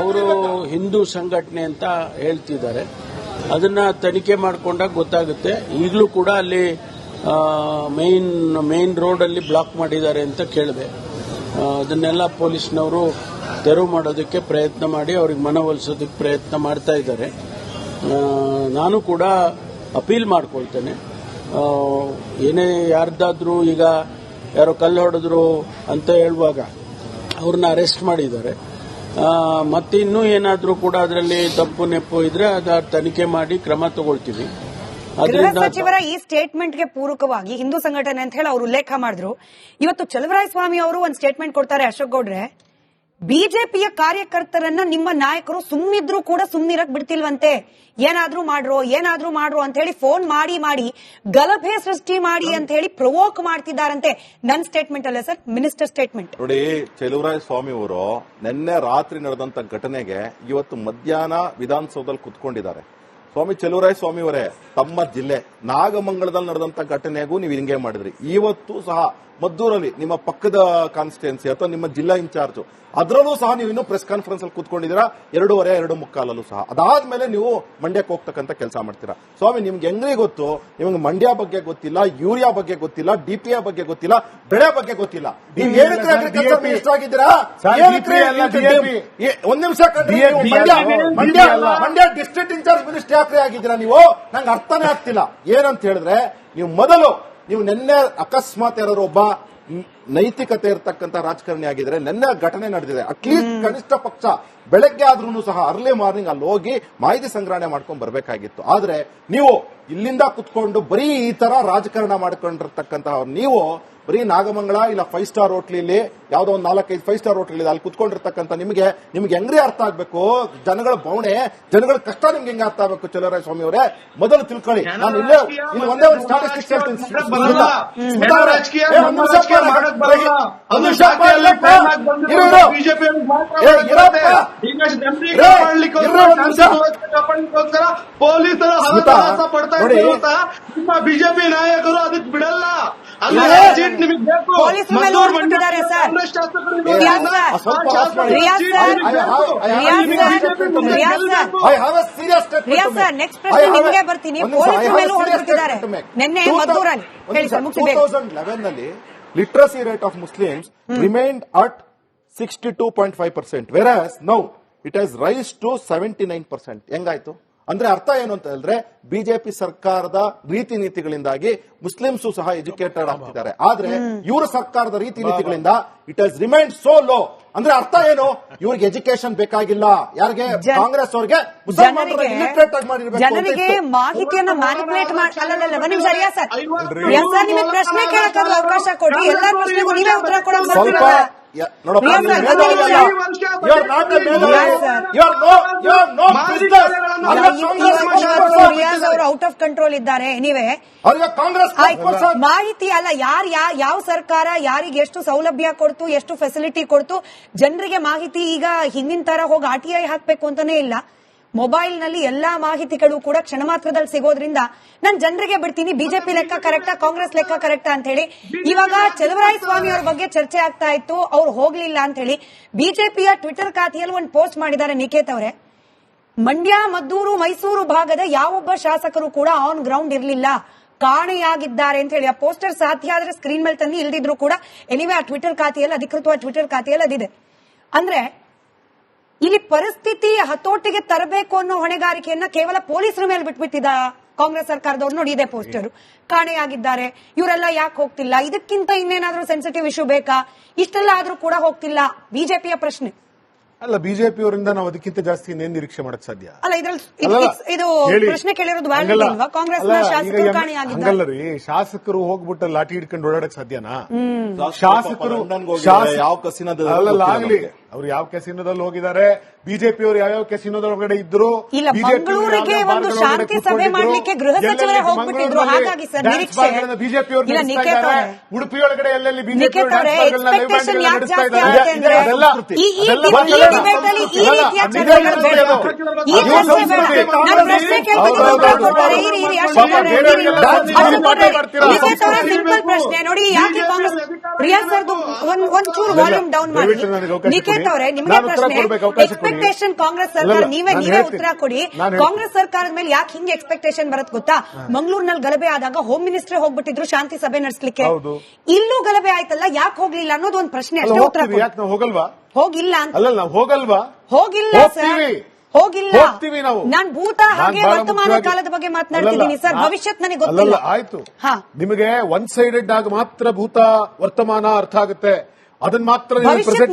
ಅವರು ಹಿಂದೂ ಸಂಘಟನೆ ಅಂತ ಹೇಳ್ತಿದ್ದಾರೆ. ಅದನ್ನ ತನಿಖೆ ಮಾಡಿಕೊಂಡಾಗ ಗೊತ್ತಾಗುತ್ತೆ. ಈಗಲೂ ಕೂಡ ಅಲ್ಲಿ ಮೇನ್ ಮೇನ್ ರೋಡ್ ಅಲ್ಲಿ ಬ್ಲಾಕ್ ಮಾಡಿದ್ದಾರೆ ಅಂತ ಕೇಳಿದೆ. ಅದನ್ನೆಲ್ಲ ಪೊಲೀಸ್ನವರು ತೆರವು ಮಾಡೋದಕ್ಕೆ ಪ್ರಯತ್ನ ಮಾಡಿ ಅವ್ರಿಗೆ ಮನವೊಲಿಸೋದಕ್ಕೆ ಪ್ರಯತ್ನ ಮಾಡ್ತಾ ಇದ್ದಾರೆ. ನಾನು ಕೂಡ ಅಪೀಲ್ ಮಾಡ್ಕೊಳ್ತೇನೆ. ಏನೇ ಯಾರ್ದಾದ್ರೂ ಈಗ ಯಾರೋ ಕಲ್ಲು ಹೊಡೆದ್ರು ಅಂತ ಹೇಳುವಾಗ ಅವ್ರನ್ನ ಅರೆಸ್ಟ್ ಮಾಡಿದ್ದಾರೆ. ಮತ್ತೆ ಇನ್ನೂ ಏನಾದರೂ ಕೂಡ ಅದರಲ್ಲಿ ತಪ್ಪು ನೆಪ್ಪು ಇದ್ರೆ ಅದ ತನಿಖೆ ಮಾಡಿ ಕ್ರಮ ತಗೊಳ್ತೀವಿ. ಗೃಹ ಸಚಿವರ ಈ ಸ್ಟೇಟ್ಮೆಂಟ್ಗೆ ಪೂರಕವಾಗಿ ಹಿಂದೂ ಸಂಘಟನೆ ಅಂತ ಹೇಳಿ ಅವರು ಉಲ್ಲೇಖ ಮಾಡಿದ್ರು. ಇವತ್ತು ಚಲವರಾಯ ಸ್ವಾಮಿ ಅವರು ಒಂದು ಸ್ಟೇಟ್ಮೆಂಟ್ ಕೊಡ್ತಾರೆ ಅಶೋಕ್ ಗೌಡ್ರೆ. ಬಿಜೆಪಿಯ ಕಾರ್ಯಕರ್ತರನ್ನ ನಿಮ್ಮ ನಾಯಕರು ಸುಮ್ಮಿದ್ರು ಕೂಡ ಸುಮ್ಮನಿರಕ್ ಬಿಡ್ತಿಲ್ವಂತೆ. ಏನಾದ್ರೂ ಮಾಡ್ರೋ ಏನಾದ್ರೂ ಮಾಡ್ರೋ ಅಂತ ಹೇಳಿ ಫೋನ್ ಮಾಡಿ ಮಾಡಿ, ಗಲಭೆ ಸೃಷ್ಟಿ ಮಾಡಿ ಅಂತ ಹೇಳಿ ಪ್ರವೋಕ್ ಮಾಡ್ತಿದ್ದಾರಂತೆ. ನನ್ ಸ್ಟೇಟ್ಮೆಂಟ್ ಅಲ್ಲ ಸರ್ ಮಿನಿಸ್ಟರ್ ಸ್ಟೇಟ್ಮೆಂಟ್ ನೋಡಿ, ಚೆಲುವರಾಯ ಸ್ವಾಮಿ ಅವರು ನಿನ್ನೆ ರಾತ್ರಿ ನಡೆದಂತ ಘಟನೆಗೆ ಇವತ್ತು ಮಧ್ಯಾಹ್ನ ವಿಧಾನಸೌಧದಲ್ಲಿ ಕುತ್ಕೊಂಡಿದ್ದಾರೆ. ಸ್ವಾಮಿ ಚೆಲುವರಾಯ ಸ್ವಾಮಿ ಅವರೇ ತಮ್ಮ ಜಿಲ್ಲೆ ನಾಗಮಂಗಲದಲ್ಲಿ ನಡೆದಂತ ಘಟನೆಗೂ ನೀವು ಹಿಂಗೆ ಮಾಡಿದ್ರಿ. ಇವತ್ತು ಸಹ ಮದ್ದೂರಲ್ಲಿ ನಿಮ್ಮ ಪಕ್ಕದ ಕಾನ್ಸ್ಟಿಟ್ಯೂನ್ಸಿ ಅಥವಾ ನಿಮ್ಮ ಜಿಲ್ಲಾ ಇನ್ಚಾರ್ಜ್ ಅದರಲ್ಲೂ ಸಹ ನೀವು ಇನ್ನೂ ಪ್ರೆಸ್ ಕಾನ್ಫರೆನ್ಸ್ ಅಲ್ಲಿ ಕೂತ್ಕೊಂಡಿದ್ದೀರಾ? ಎರಡೂವರೆ ಎರಡು ಮುಕ್ಕಾಲಲ್ಲೂ ಸಹ. ಅದಾದ್ಮೇಲೆ ನೀವು ಮಂಡ್ಯಕ್ಕೆ ಹೋಗ್ತಕ್ಕಂಥ ಕೆಲಸ ಮಾಡ್ತೀರಾ. ಸ್ವಾಮಿ ನಿಮ್ಗೆ ಹೆಂಗ್ರಿ ಗೊತ್ತು? ನಿಮ್ಗೆ ಮಂಡ್ಯ ಬಗ್ಗೆ ಗೊತ್ತಿಲ್ಲ ಯೂರಿಯಾ ಬಗ್ಗೆ ಗೊತ್ತಿಲ್ಲ ಡಿಪಿಎ ಬಗ್ಗೆ ಗೊತ್ತಿಲ್ಲ ಬೆಳೆ ಬಗ್ಗೆ ಗೊತ್ತಿಲ್ಲ. ನೀವು ಏನಕ್ಕೆ ಅಗ್ರಿಕಲ್ಚರ್ ಮಿನಿಸ್ಟರ್ ಆಗಿದ್ದೀರಾ. ಒಂದ್ ನಿಮಿಷ. ಮಂಡ್ಯ ಡಿಸ್ಟ್ರಿಕ್ಟ್ ಇನ್ಚಾರ್ಜ್ ಮಿನಿಸ್ಟರ್ ಯಾಕ್ರಿ ಆಗಿದ್ದೀರಾ ನೀವು? ನಂಗೆ ಅರ್ಥನೇ ಆಗ್ತಿಲ್ಲ. ಏನಂತ ಹೇಳಿದ್ರೆ ನೀವು ಮೊದಲು ನೀವು ನಿನ್ನೆ ಅಕಸ್ಮಾತ್ ಯಾರು ಒಬ್ಬ ನೈತಿಕತೆ ಇರತಕ್ಕಂತ ರಾಜಕಾರಣಿ ಆಗಿದ್ರೆ ನಿನ್ನೆ ಘಟನೆ ನಡೆದಿದೆ. ಅಟ್ಲೀಸ್ಟ್ ಕನಿಷ್ಠ ಪಕ್ಷ ಬೆಳಗ್ಗೆ ಆದ್ರೂ ಸಹ ಅರ್ಲಿ ಮಾರ್ನಿಂಗ್ ಅಲ್ಲಿ ಹೋಗಿ ಮಾಹಿತಿ ಸಂಗ್ರಹಣೆ ಮಾಡ್ಕೊಂಡ್ ಬರ್ಬೇಕಾಗಿತ್ತು. ಆದ್ರೆ ನೀವು ಇಲ್ಲಿಂದ ಕುತ್ಕೊಂಡು ಬರೀ ಈ ತರ ರಾಜಕಾರಣ ಮಾಡ್ಕೊಂಡಿರ್ತಕ್ಕಂತಹ ನೀವು ಬರೀ ನಾಗಮಂಗಲ ಇಲ್ಲ ಫೈವ್ ಸ್ಟಾರ್ ಹೋಟ್ಲಿಲಿ ಯಾವುದೋ ಒಂದು ನಾಲ್ಕೈದು ಫೈವ್ ಸ್ಟಾರ್ ಹೋಟ್ಲ್ ಇದೆ ಅಲ್ಲಿ ಕುತ್ಕೊಂಡಿರ್ತಕ್ಕಂಥ ನಿಮಗೆ ನಿಮ್ಗೆ ಹೆಂಗ್ರಿ ಅರ್ಥ ಆಗ್ಬೇಕು? ಜನಗಳ ಬವಣೆ ಜನಗಳ ಕಷ್ಟ ನಿಮ್ಗೆ ಹೆಂಗೆ ಅರ್ಥ ಆಗ್ಬೇಕು ಚಲರಾಯ ಸ್ವಾಮಿ ಅವರೇ ಮೊದಲು ತಿಳ್ಕೊಳ್ಳಿ. ನಾನು ಇಲ್ಲೇ ಇಲ್ಲಿ ಒಂದೇ ಒಂದು ಸ್ಟಾಟಿಸ್ಟಿಕ್ಸ್ ಹೇಳ್ತೀನಿ. ಬಿಜೆಪಿ ನಾಯಕರು ಅದಕ್ಕೆ ಬಿಡಲ್ಲ. ನೆಕ್ಸ್ಟ್ ಪ್ರಶ್ನೆ ನಿಮ್ಗೆ ಬರ್ತೀನಿ. ನಿನ್ನೆ ಮದ್ದೂರಲ್ಲಿ ಹೇಳಿ ಸರ್ ಮುಗಿಸಿ 2011 ನಲ್ಲಿ literacy rate of Muslims remained at sixty two point five percent versus now it has rise to seventy nine percent ಹೆಂಗಾಯ್ತು? ಅಂದ್ರೆ ಅರ್ಥ ಏನು ಅಂತ ಹೇಳಿದ್ರೆ ಬಿಜೆಪಿ ಸರ್ಕಾರದ ರೀತಿ ನೀತಿಗಳಿಂದಾಗಿ ಮುಸ್ಲಿಮ್ಸು ಸಹ ಎಜುಕೇಟೆಡ್ ಆಗ್ತಿದ್ದಾರೆ. ಆದ್ರೆ ಇವರ ಸರ್ಕಾರದ ರೀತಿ ನೀತಿಗಳಿಂದ it has remind so low ಅಂದ್ರೆ ಅರ್ಥ ಏನು? ಇವ್ರಿಗೆ ಎಜುಕೇಶನ್ ಬೇಕಾಗಿಲ್ಲ. ಯಾರಿಗೆ? ಕಾಂಗ್ರೆಸ್ ಅವ್ರಿಗೆ ಜನರಿಗೆ. ಮಾಹಿತಿಯನ್ನ ಮ್ಯಾನಿಪುಲೇಟ್ ಮಾಡಿ ನಿಮಿಷ ರಿಯಾಜ್ ಸರ್. ರಿಯಾಜ್ ಸರ್ ನಿಮಗೆ ಪ್ರಶ್ನೆ ಅವಕಾಶ ಕೊಡಿ. ಎಲ್ಲಾ ಪ್ರಶ್ನೆಗೂ ನೀವೇ ಉತ್ತರ ಕೊಡೋದು ನೋಡಪ್ಪ ಅವರು ಔಟ್ ಆಫ್ ಕಂಟ್ರೋಲ್ ಇದ್ದಾರೆ. ನೀವೇ ಮಾಹಿತಿ ಅಲ್ಲ ಯಾರು ಯಾ ಯಾವ ಸರ್ಕಾರ ಯಾರಿಗೆ ಎಷ್ಟು ಸೌಲಭ್ಯ ಕೊಡ್ತು ಎಷ್ಟು ಫೆಸಿಲಿಟಿ ಕೊಡ್ತು ಜನರಿಗೆ ಮಾಹಿತಿ ಈಗ ಹಿಂದಿನ ತರ ಹೋಗಿ ಆರ್ ಟಿ ಐ ಹಾಕ್ಬೇಕು ಅಂತಾನೆ ಇಲ್ಲ. ಮೊಬೈಲ್ನಲ್ಲಿ ಎಲ್ಲಾ ಮಾಹಿತಿಗಳು ಕೂಡ ಕ್ಷಣ ಮಾತ್ರದಲ್ಲಿ ಸಿಗೋದ್ರಿಂದ ನಾನು ಜನರಿಗೆ ಬಿಡ್ತೀನಿ. ಬಿಜೆಪಿ ಲೆಕ್ಕ ಕರೆಕ್ಟಾ ಕಾಂಗ್ರೆಸ್ ಲೆಕ್ಕ ಕರೆಕ್ಟಾ ಅಂತ ಹೇಳಿ. ಇವಾಗ ಚಲುವರಾಯ ಸ್ವಾಮಿ ಅವ್ರ ಬಗ್ಗೆ ಚರ್ಚೆ ಆಗ್ತಾ ಇತ್ತು. ಅವ್ರು ಹೋಗ್ಲಿಲ್ಲ ಅಂತ ಹೇಳಿ. ಬಿಜೆಪಿಯ ಟ್ವಿಟರ್ ಖಾತೆಯಲ್ಲಿ ಒಂದು ಪೋಸ್ಟ್ ಮಾಡಿದ್ದಾರೆ ನಿಖೇತ್ ಅವರೇ. ಮಂಡ್ಯ ಮದ್ದೂರು ಮೈಸೂರು ಭಾಗದ ಯಾವೊಬ್ಬ ಶಾಸಕರು ಕೂಡ ಆನ್ ಗ್ರೌಂಡ್ ಇರಲಿಲ್ಲ. ಕಾಣೆಯಾಗಿದ್ದಾರೆ ಅಂತ ಹೇಳಿ. ಆ ಪೋಸ್ಟರ್ ಸಾಧ್ಯ ಆದ್ರೆ ಸ್ಕ್ರೀನ್ ಮೇಲೆ ತಂದು ಇಲ್ದಿದ್ರು ಕೂಡ ಎನಿವೆ ಆ ಟ್ವಿಟರ್ ಖಾತೆಯಲ್ಲಿ ಅಧಿಕೃತವಾದ ಟ್ವಿಟರ್ ಖಾತೆಯಲ್ಲಿ ಅದಿದೆ. ಅಂದ್ರೆ ಇಲ್ಲಿ ಪರಿಸ್ಥಿತಿ ಹತೋಟಿಗೆ ತರಬೇಕು ಅನ್ನೋ ಹೊಣೆಗಾರಿಕೆಯನ್ನ ಕೇವಲ ಪೊಲೀಸರ ಮೇಲೆ ಬಿಟ್ಬಿಟ್ಟಿದ ಕಾಂಗ್ರೆಸ್ ಸರ್ಕಾರದವ್ರು? ನೋಡಿ ಇದೆ ಪೋಸ್ಟರ್ ಕಾಣೆಯಾಗಿದ್ದಾರೆ. ಇವರೆಲ್ಲ ಯಾಕೆ ಹೋಗ್ತಿಲ್ಲ? ಇದಕ್ಕಿಂತ ಇನ್ನೇನಾದ್ರೂ ಸೆನ್ಸಿಟಿವ್ ಇಶ್ಯೂ ಬೇಕಾ? ಇಷ್ಟೆಲ್ಲ ಆದ್ರೂ ಕೂಡ ಹೋಗ್ತಿಲ್ಲ. ಬಿಜೆಪಿಯ ಪ್ರಶ್ನೆ. ಅಲ್ಲ ಬಿಜೆಪಿ ಅವರಿಂದ ನಾವು ಅದಕ್ಕಿಂತ ಜಾಸ್ತಿ ಇನ್ನೇನ್ ನಿರೀಕ್ಷೆ ಮಾಡಕ್ ಸಾಧ್ಯ? ಅಲ್ಲ ಇದ್ರಲ್ಲಿ ಇದು- ಪ್ರಶ್ನೆ ಕೇಳಿರೋದು ರೀ ಶಾಸಕರು ಹೋಗ್ಬಿಟ್ಟು ಲಾಠಿ ಹಿಡ್ಕೊಂಡು ಓಡಾಡಕ್ ಸಾಧ್ಯನಾ? ಶಾಸಕರು ಯಾವ ಕಸಿನ ಅವ್ರು ಯಾವ ಕೆಸಿನೋದಲ್ಲಿ ಹೋಗಿದ್ದಾರೆ? ಬಿಜೆಪಿ ಅವರು ಯಾವ್ಯಾವ ಇದ್ರು? ಇಲ್ಲ BJP ಯವರು ಮಂಗಳೂರಿಗೆ ಒಂದು ಶಾಂತಿ ಸಭೆ ಕೂತ್ಕೊಂಡಿದ್ರು, ಮಾಡ್ಲಿಕ್ಕೆ ಗೃಹ ಸಚಿವರೇ ಹೋಗ್ಬಿಟ್ಟಿದ್ರು. ಹಾಗಾಗಿ ಸರ್ dance ನಿರೀಕ್ಷೆ ಬಿಜೆಪಿ ಅವರು. ಉಡುಪಿ ಒಳಗಡೆ ಎಲ್ಲೆಲ್ಲಿ ಬಿಜೆಪಿ ಸಿಂಪಲ್ ಪ್ರಶ್ನೆ ನೋಡಿ ಯಾಕೆ ಕಾಂಗ್ರೆಸ್ ಸರ್ ಒಂದ್ ಒಂಚೂರು ಇಲ್ಲ, ವಾಲ್ಯೂಮ್ ಡೌನ್ ಮಾಡಿ. ನಿಖೇತ್ ಅವರೇ ನಿಮಗೆ ಪ್ರಶ್ನೆ. ಎಕ್ಸ್ಪೆಕ್ಟೇಷನ್ ಕಾಂಗ್ರೆಸ್ ಸರ್ಕಾರ ನೀವೇ ನೀವೇ ಉತ್ತರ ಕೊಡಿ. ಕಾಂಗ್ರೆಸ್ ಸರ್ಕಾರದ ಮೇಲೆ ಯಾಕೆ ಹಿಂಗೆ ಎಕ್ಸ್ಪೆಕ್ಟೇಷನ್ ಬರತ್ ಗೊತ್ತಾ? ಮಂಗಳೂರಿನಲ್ಲಿ ಗಲಭೆ ಆದಾಗ ಹೋಮ್ ಮಿನಿಸ್ಟ್ರಿ ಹೋಗ್ಬಿಟ್ಟಿದ್ರು ಶಾಂತಿ ಸಭೆ ನಡೆಸಲಿಕ್ಕೆ. ಹೌದು. ಇಲ್ಲೂ ಗಲಭೆ ಆಯ್ತಲ್ಲ ಯಾಕೆ ಹೋಗ್ಲಿಲ್ಲ ಅನ್ನೋದು ಒಂದು ಪ್ರಶ್ನೆ ಅಷ್ಟೇ ಉತ್ತರ ಯಾಕೆ ಹೋಗಲ್ವಾ? ಹೋಗಿಲ್ಲ ಅಲ್ಲ ಹೋಗಲ್ವಾ? ಹೋಗಿಲ್ಲ ಸರ್. ಹೋಗಿಲ್ಲ. ನಾವು. ನಾನ್ ಭೂತ ಹಾಗೆ ವರ್ತಮಾನ ಕಾಲದ ಬಗ್ಗೆ ಮಾತನಾಡ್ತಿದ್ದೀನಿ ಸರ್ ಭವಿಷ್ಯತ್ ನನಗೆ ಗೊತ್ತಿಲ್ಲ. ಆಯ್ತು. ಹಾ. ನಿಮಗೆ ಒನ್ ಸೈಡೆಡ್ ಆಗಿ ಮಾತ್ರ ಭೂತ ವರ್ತಮಾನ ಅರ್ಥ ಆಗುತ್ತೆ. ಅದನ್ನ ಮಾತ್ರ ನೀವು ಪ್ರೆಸೆಂಟ್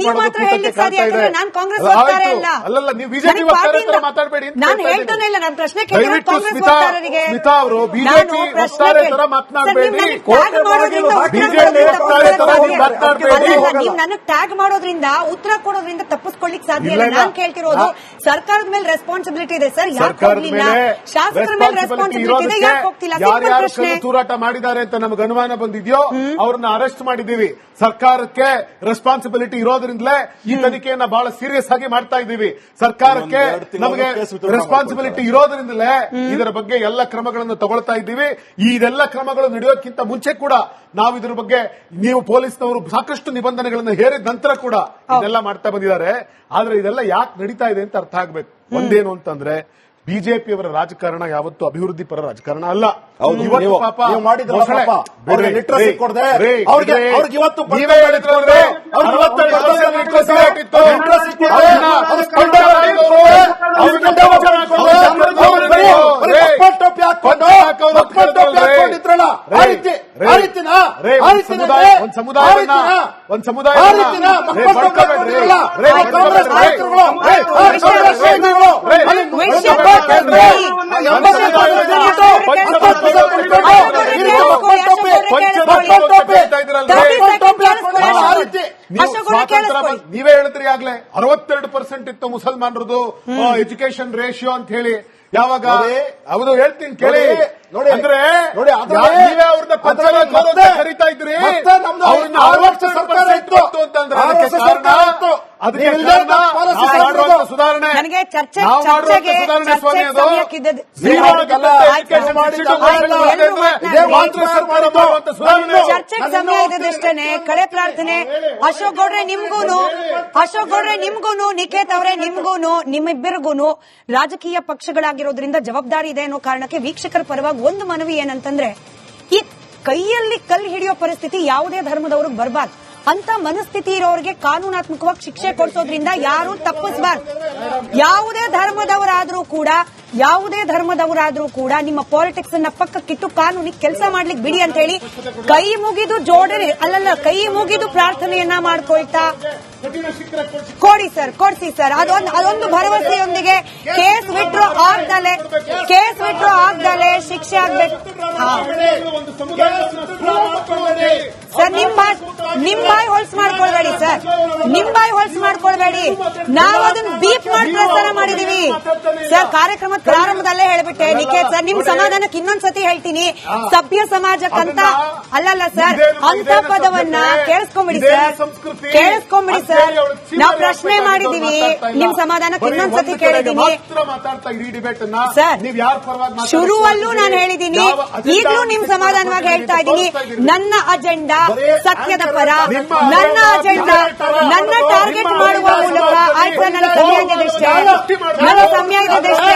ಕಾಣ್ತಾ ಇದೆ. ನಾನು ಕಾಂಗ್ರೆಸ್ ಅಲ್ಲ, ಅಲ್ಲಲ್ಲ ನೀವು ಬಿಜೆಪಿ ಮಾತಾಡಬೇಡಿ ನಾನು ಹೇಳ್ತಾ ಹೇಳ್ತಾನೆ ಇಲ್ಲ ಪ್ರಶ್ನೆ ಕೇಳಿದ್ರೆ ಕಾಂಗ್ರೆಸ್ ಸ್ಮಿತಾ ವಕ್ತಾರರಿಗೆ ಸ್ಮಿತಾ ಅವರು ಬಿಜೆಪಿ ಪ್ರಶ್ನೆ ತರ ಸರ್, ಮಾತನಾಡಬೇಡಿ. ಟ್ಯಾಗ್ ಮಾಡೋದ್ರಿಂದ ಉತ್ತರ ಬಿಜೆಪಿ ಕೊಡೋದ್ರಿಂದ ವಕ್ತಾರೆ ತರ ನೀವು ಮಾತನಾಡಬೇಡಿ. ನೀವು ನನಗೆ ಟ್ಯಾಗ್ ಮಾಡೋದ್ರಿಂದ ಉತ್ತರ ಕೊಡೋದ್ರಿಂದ ತಪ್ಪಿಸ್ಕೊಳ್ಳಿಕ್ ಸಾಧ್ಯ ಇಲ್ಲ. ನಾನು ಕೇಳ್ತಿರೋದು ಸರ್ಕಾರದ ಮೇಲೆ ರೆಸ್ಪಾನ್ಸಿಬಿಲಿಟಿ ಇದೆ. ಸರ್ ಯಾಕೆ ಹೋಗ್ಲಿಲ್ಲ? ಮೇಲೆ ಶಾಸಕರ ಮೇಲೆ responsibility ರೆಸ್ಪಾನ್ಸಿಬಿಲಿಟಿ ಇದೆ ಯಾಕೆ ಹೋಗ್ತಿಲ್ಲ? ಯಾರ್ಯಾರು ತೂರಾಟ ಮಾಡಿದ್ದಾರೆ ಅಂತ ನಮ್ಗೆ ಅನುಮಾನ ಬಂದಿದ್ಯೋ ಅವ್ರನ್ನ ಅರೆಸ್ಟ್ ಮಾಡಿದೀವಿ ಸರ್ಕಾರಕ್ಕೆ ರೆಸ್ಪಾನ್ಸಿಬಿಲಿಟಿ ಇರೋದ್ರಿಂದಲೇ ಈ ತನಿಖೆಯನ್ನ ಬಹಳ ಸೀರಿಯಸ್ ಆಗಿ ಮಾಡ್ತಾ ಇದ್ದೀವಿ. ಸರ್ಕಾರಕ್ಕೆ ನಮಗೆ ರೆಸ್ಪಾನ್ಸಿಬಿಲಿಟಿ ಇರೋದ್ರಿಂದಲೇ ಇದರ ಬಗ್ಗೆ ಎಲ್ಲ ಕ್ರಮಗಳನ್ನು ತಗೊಳ್ತಾ ಇದ್ದೀವಿ. ಇದೆಲ್ಲ ಕ್ರಮಗಳು ನಡೆಯೋಕ್ಕಿಂತ ಮುಂಚೆ ಕೂಡ ನಾವು ಇದ್ರ ಬಗ್ಗೆ ನೀವು ಪೊಲೀಸ್ನವರು ಸಾಕಷ್ಟು ನಿಬಂಧನೆಗಳನ್ನು ಹೇರಿದ ನಂತರ ಕೂಡ ಇದೆಲ್ಲ ಮಾಡ್ತಾ ಬಂದಿದ್ದಾರೆ. ಆದ್ರೆ ಇದೆಲ್ಲ ಯಾಕೆ ನಡೀತಾ ಇದೆ ಅಂತ ಅರ್ಥ ಆಗ್ಬೇಕು. ಒಂದೇನು ಅಂತಂದ್ರೆ ಬಿಜೆಪಿಯವರ ರಾಜಕಾರಣ ಯಾವತ್ತು ಅಭಿವೃದ್ಧಿ ಪರ ರಾಜಕಾರಣ ಅಲ್ಲ ಒಂದ್ ಸಮುದಾಯ ಒಂದ್ ಪಾಪ ನೀವು ಹೇಳಿದ್ರಿ ಆಗ್ಲೇ? ಅರವತ್ತೆರಡು ಪರ್ಸೆಂಟ್ ಇತ್ತು ಮುಸಲ್ಮಾನರದು ಎಜುಕೇಶನ್ ರೇಷಿಯೋ ಅಂತ ಹೇಳಿ. ಯಾವಾಗ? ಅವರು ಹೌದು ಹೇಳ್ತೀನಿ ಕೇಳಿ. ನೋಡಿ. ಅಂದ್ರೆ ನೋಡಿ, ನೀವೇ ಅವ್ರನ್ನ ಮತ್ತೆ- ಕರೀತಾ ಇದ್ರಿ ಅವ್ರನ್ನ ಅರವತ್ತೆರಡು ಸರ್ಕಾರ ಇತ್ತು. ಅಂತಂದ್ರೆ ಅದಕ್ಕೆ ಸುಧಾರಣೆ. ನನಗೆ ಚರ್ಚೆ- ಚರ್ಚೆಗೆ- ಚರ್ಚೆಗೆ ಸಮಯ ಕಡೆ ಪ್ರಾರ್ಥನೆ. ಅಶೋಕ್ ಗೌಡ್ರೆ ನಿಮ್ಗೂನು ಅಶೋಕ್ ಗೌಡ್ರೆ ನಿಮ್ಗೂನು ನಿಖೇತ್ ಅವರೇ ನಿಮ್ಗೂನು ನಿಮ್ಮಿಬ್ಬರಿಗೂನು ರಾಜಕೀಯ ಪಕ್ಷಗಳಾಗಿರೋದ್ರಿಂದ ಜವಾಬ್ದಾರಿ ಇದೆ ಅನ್ನೋ ಕಾರಣಕ್ಕೆ ವೀಕ್ಷಕರ ಪರವಾಗಿ ಒಂದು ಮನವಿ ಏನಂತಂದ್ರೆ ಈ ಕೈಯಲ್ಲಿ ಕಲ್ಲು ಹಿಡಿಯೋ ಪರಿಸ್ಥಿತಿ ಯಾವುದೇ ಧರ್ಮದವ್ರಿಗೆ ಬರಬಾರ್ದು. ಅಂತ ಮನಸ್ಥಿತಿ ಇರೋರಿಗೆ ಕಾನೂನಾತ್ಮಕವಾಗಿ ಶಿಕ್ಷೆ ಕೊಡಿಸೋದ್ರಿಂದ ಯಾರು ತಪ್ಪಿಸಬಾರ್ದು. ಯಾವುದೇ ಧರ್ಮದವರಾದ್ರೂ ಕೂಡ, ಯಾವುದೇ ಧರ್ಮದವರಾದ್ರೂ ಕೂಡ ನಿಮ್ಮ ಪಾಲಿಟಿಕ್ಸ್ ಅನ್ನ ಪಕ್ಕಕ್ಕಿಟ್ಟು ಕಾನೂನಿಗೆ ಕೆಲಸ ಮಾಡ್ಲಿಕ್ಕೆ ಬಿಡಿ ಅಂತ ಹೇಳಿ ಕೈ ಮುಗಿದು ಜೋಡಣೆ, ಅಲ್ಲಲ್ಲ, ಕೈ ಮುಗಿದು ಪ್ರಾರ್ಥನೆಯನ್ನ ಮಾಡ್ಕೊಳ್ತಾ ಕೊಡಿ ಸರ್ ಕೊಡಿಸಿ ಸರ್ ಅದೊಂದು ಅದೊಂದು ಭರವಸೆಯೊಂದಿಗೆ ಕೇಸ್ ವಿಟ್ರೋ ಆಗ್ದಲೆ ಕೇಸ್ ವಿಟ್ರೋ ಆಗ್ದಲೆ ಶಿಕ್ಷೆ ಆಗ್ಬೇಕು. ಸರ್ ನಿಮ್ ನಿಮ್ಮ ನಿಮ್ ಬಾಯ್ ಹೊಲ್ಸ್ ಮಾಡ್ಕೊಳ್ಬೇಡಿ ಸರ್ ನಿಮ್ ಬಾಯ್ ಹೊಲ್ಸ್ ಮಾಡ್ಕೊಳ್ಬೇಡಿ. ನಾವು ಅದನ್ನ ಬೀಪ್ ಮಾಡಿ ಮಾಡಿದೀವಿ. ಸರ್ ಕಾರ್ಯಕ್ರಮದ ಪ್ರಾರಂಭದಲ್ಲೇ ಹೇಳ್ಬಿಟ್ಟೆ. ನಿಖೇತ್ ಸರ್ ನಿಮ್ ಸಮಾಧಾನಕ್ಕೆ ಇನ್ನೊಂದ್ಸತಿ ಹೇಳ್ತೀನಿ. ಸಭ್ಯ ಸಮಾಜಕ್ಕಂತ ಅಲ್ಲಲ್ಲ ಸರ್ ಅಂತ ಪದವನ್ನ ಕೇಳಿಸ್ಕೊಂಬಿಡಿ ಸರ್ ಕೇಳಿಸ್ಕೊಂಬಿಡಿ ಸರ್ ನಾವು ಪ್ರಶ್ನೆ ಮಾಡಿದೀವಿ. ನಿಮ್ ಸಮಾಧಾನಕ್ಕೆ ಇನ್ನೊಂದ್ಸತಿ ಕೇಳಿದೀನಿ. ಸರ್, ಶುರುವಲ್ಲೂ ನಾನು ಹೇಳಿದೀನಿ. ಈಗಲೂ ನಿಮ್ ಸಮಾಧಾನವಾಗಿ ಹೇಳ್ತಾ ಇದ್ದೀನಿ. ನನ್ನ ಅಜೆಂಡಾ ಸತ್ಯದ ಪರ ನನ್ನ ಅಜೆಂಡಾ ನನ್ನ ಟಾರ್ಗೆಟ್ ಮಾಡುವ ಮೂಲಕ ಆಯ್ತು ನನ್ನ ಸಮಯ ಇದ್ದಷ್ಟೇ ನನ್ನ ಸಮಯ ಇದ್ದಷ್ಟೇ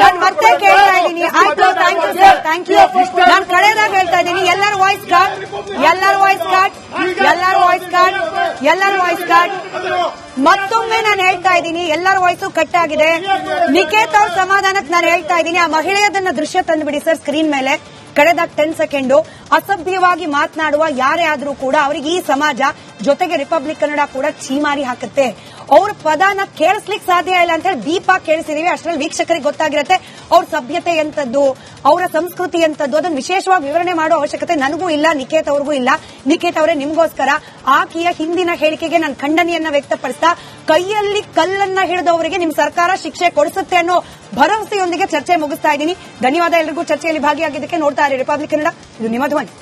ನಾನು ಮತ್ತೆ ಕೇಳ್ತಾ ಇದ್ದೀನಿ. ಆಯ್ತು thank you sir thank you ನಾನು ಕಳೆದಾಗ ಹೇಳ್ತಾ ಇದ್ದೀನಿ. ಎಲ್ಲರ ವಾಯ್ಸ್ ಕಾರ್ಡ್ ಎಲ್ಲರ ವಾಯ್ಸ್ ಕಾರ್ಡ್ ಎಲ್ಲರ ವಾಯ್ಸ್ ಕಾರ್ಡ್ ಎಲ್ಲರ ವಾಯ್ಸ್ ಕಾರ್ಡ್ ಮತ್ತೊಮ್ಮೆ ನಾನು ಹೇಳ್ತಾ ಇದ್ದೀನಿ. ಎಲ್ಲರ ವಾಯ್ಸು ಕಟ್ ಆಗಿದೆ ನಿಕೇತ್ ಅವ್ರ ಸಮಾಧಾನಕ್ಕೆ ನಾನು ಹೇಳ್ತಾ ಇದ್ದೀನಿ. ಆ ಮಹಿಳೆಯದನ್ನ ದೃಶ್ಯ ತಂದ್ಬಿಡಿ ಸರ್ ಸ್ಕ್ರೀನ್ ಮೇಲೆ. ಕಳೆದ ಟೆನ್ ಸೆಕೆಂಡು ಅಸಭ್ಯವಾಗಿ ಮಾತನಾಡುವ ಯಾರೇ ಆದರೂ ಕೂಡ ಅವರಿಗೆ ಈ ಸಮಾಜ, ಜೊತೆಗೆ ರಿಪಬ್ಲಿಕ್ ಕನ್ನಡ ಕೂಡ ಚೀಮಾರಿ ಹಾಕುತ್ತೆ. ಅವ್ರ ಪದಾನ ಕೇಳಿಸ್ಲಿಕ್ಕೆ ಸಾಧ್ಯ ಇಲ್ಲ ಅಂತ ಹೇಳಿ ದೀಪ ಕೇಳಿಸಿದೀವಿ. ಅಷ್ಟರಲ್ಲಿ ವೀಕ್ಷಕರಿಗೆ ಗೊತ್ತಾಗಿರುತ್ತೆ ಅವ್ರ ಸಭ್ಯತೆ ಎಂತದ್ದು ಅವರ ಸಂಸ್ಕೃತಿ ಎಂತದ್ದು ಅದನ್ನು ವಿಶೇಷವಾಗಿ ವಿವರಣೆ ಮಾಡೋ ಅವಶ್ಯಕತೆ ನನಗೂ ಇಲ್ಲ, ನಿಕೇತ್ ಅವ್ರಿಗೂ ಇಲ್ಲ. ನಿಕೇತ್ ಅವರೇ ನಿಮಗೋಸ್ಕರ ಆಕೆಯ ಹಿಂದಿನ ಹೇಳಿಕೆಗೆ ನಾನು ಖಂಡನೆಯನ್ನ ವ್ಯಕ್ತಪಡಿಸ್ತಾ, ಕೈಯಲ್ಲಿ ಕಲ್ಲನ್ನ ಹಿಡಿದವರಿಗೆ ನಿಮ್ ಸರ್ಕಾರ ಶಿಕ್ಷೆ ಕೊಡಿಸುತ್ತೆ ಅನ್ನೋ ಭರವಸೆಯೊಂದಿಗೆ ಚರ್ಚೆ ಮುಗಿಸ್ತಾ ಇದ್ದೀನಿ. ಧನ್ಯವಾದ ಎಲ್ರಿಗೂ. ಚರ್ಚೆಯಲ್ಲಿ ಭಾಗಿಯಾಗಿದ್ದಕ್ಕೆ ನೋಡ್ತಾ ಇರಿ ರಿಪಬ್ಲಿಕ್ ಕನ್ನಡ ಇದು ನಿಮ್ಮ